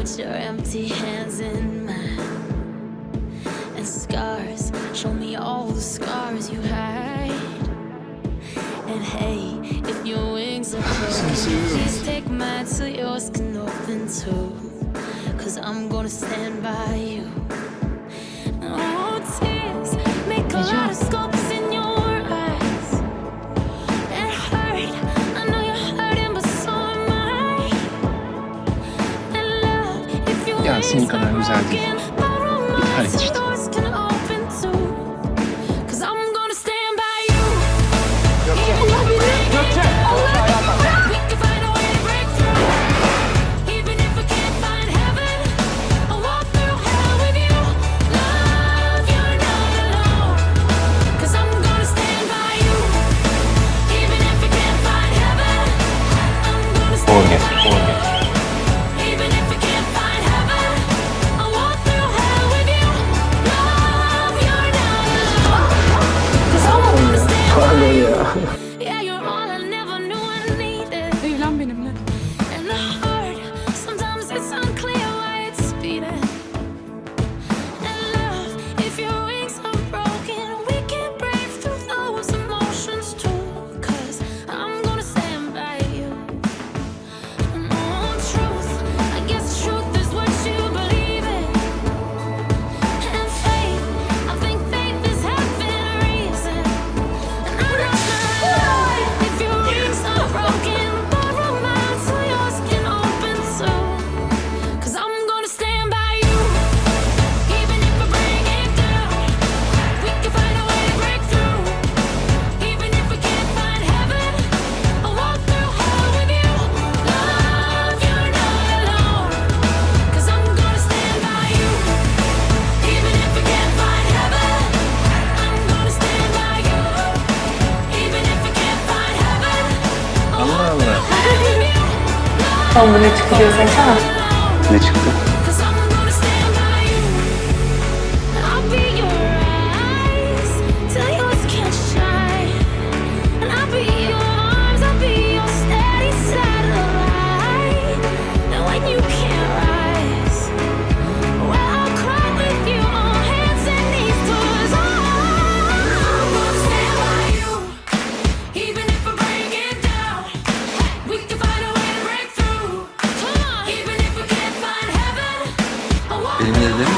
Put your empty hands in mine. And scars, show me all the scars you hide. And hey, if your wings are broken, please take mine till yours can open too. Cause I'm gonna stand by assim, usar E parentes. Son ne çıktı diyorsun sana. Ne çıktı?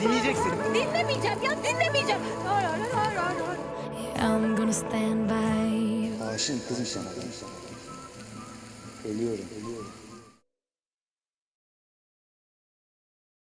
Dinleyeceksin. Dinlemeyeceğim ya dinlemeyeceğim. Hayır hayır hayır hayır. I'm gonna stand by you. Aşığım kızım sana. Ölüyorum. Ölüyorum.